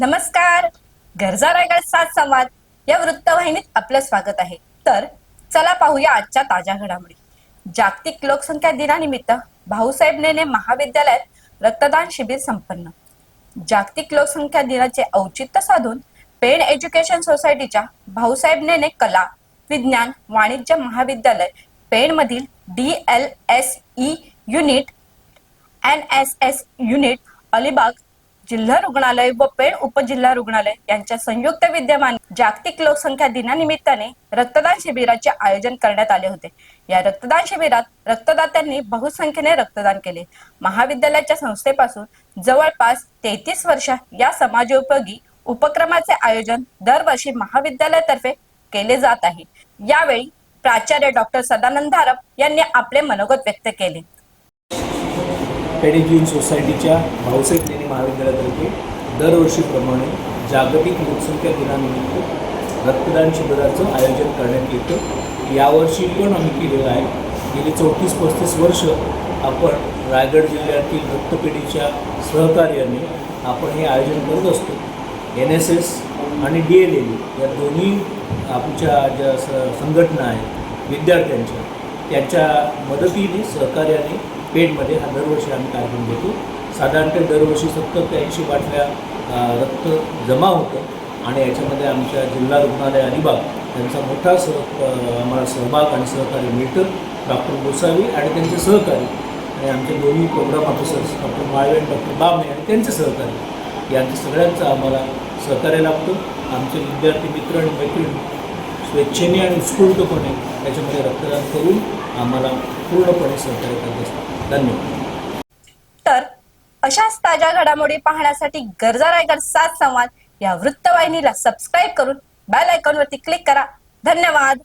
नमस्कार. गरजा रायगड सात संवाद. या वृत्तवाहिनीत आपलं स्वागत आहे. तर चला पाहूया आजच्या ताज्या घडामोडी. जागतिक लोकसंख्या दिनानिमित्त भाऊसाहेब नेने महाविद्यालयात रक्तदान शिबिर संपन्न. जागतिक लोकसंख्या दिनाचे औचित्य साधून पेण एज्युकेशन सोसायटीच्या भाऊसाहेब नेने कला विज्ञान वाणिज्य महाविद्यालय पेण मधील D L S E unit N S S unit Alibag जिल्हा रुग्णालय व पेण उपजिल्हा रुग्णालय यांच्या संयुक्त विद्यमान जागतिक लोकसंख्या दिनानिमित्ताने रक्तदान शिबिराचे आयोजन करण्यात आले होते. या रक्तदान शिबिरात रक्तदात्यांनी बहुसंख्येने रक्तदान केले. महाविद्यालयाच्या संस्थेपासून जवळपास तेहतीस वर्ष या समाजोपयोगी उपक्रमाचे आयोजन दरवर्षी महाविद्यालयातर्फे केले जात आहे. यावेळी प्राचार्य डॉक्टर सदानंद धारप यांनी आपले मनोगत व्यक्त केले. पेडिग्रीन सोसायटीच्या भाऊसाहेब लेणी महाविद्यालयातर्फे दरवर्षीप्रमाणे जागतिक लोकसंख्या दिनानिमित्त रक्तदान शिबिराचं आयोजन करण्यात येतं. यावर्षी पण आम्ही केलेलं आहे. गेली चौतीस पस्तीस वर्ष आपण रायगड जिल्ह्यातील रक्तपेढीच्या सहकार्याने आपण हे आयोजन करत असतो. एन एस एस आणि डी एल एल या दोन्ही आमच्या ज्या स संघटना आहेत विद्यार्थ्यांच्या त्यांच्या मदतीने सहकार्याने पेडमध्ये हा दरवर्षी आम्ही कार्यक्रम घेतो. साधारणतः दरवर्षी सत्तर ते ऐंशी बाटल्या रक्त जमा होतं आणि याच्यामध्ये आमच्या जिल्हा रुग्णालय अलिबाग त्यांचा मोठा सह आम्हाला सहभाग आणि सहकार्य मिळतं. डॉक्टर गोसावी आणि त्यांचे सहकारी आणि आमचे दोन्ही प्रोग्राम ऑफिसर्स डॉक्टर माळवे आणि डॉक्टर बामणे आणि त्यांचे सहकारी यांचं सगळ्यांचं आम्हाला सहकार्य लागतं आमचे विद्यार्थी मित्र आणि मैत्रीण स्वेच्छेने आणि उत्स्फूर्तपणे त्याच्यामध्ये रक्तदान करून आम्हाला पूर्णपणे सहकार्य करत असतात धन्यवाद. तर अशाच ताज्या घडामोडी पाहण्यासाठी गरजा रायगड सात संवाद या वृत्तवाहिनीला सबस्क्राईब करून बेल आयकॉनवरती क्लिक करा. धन्यवाद.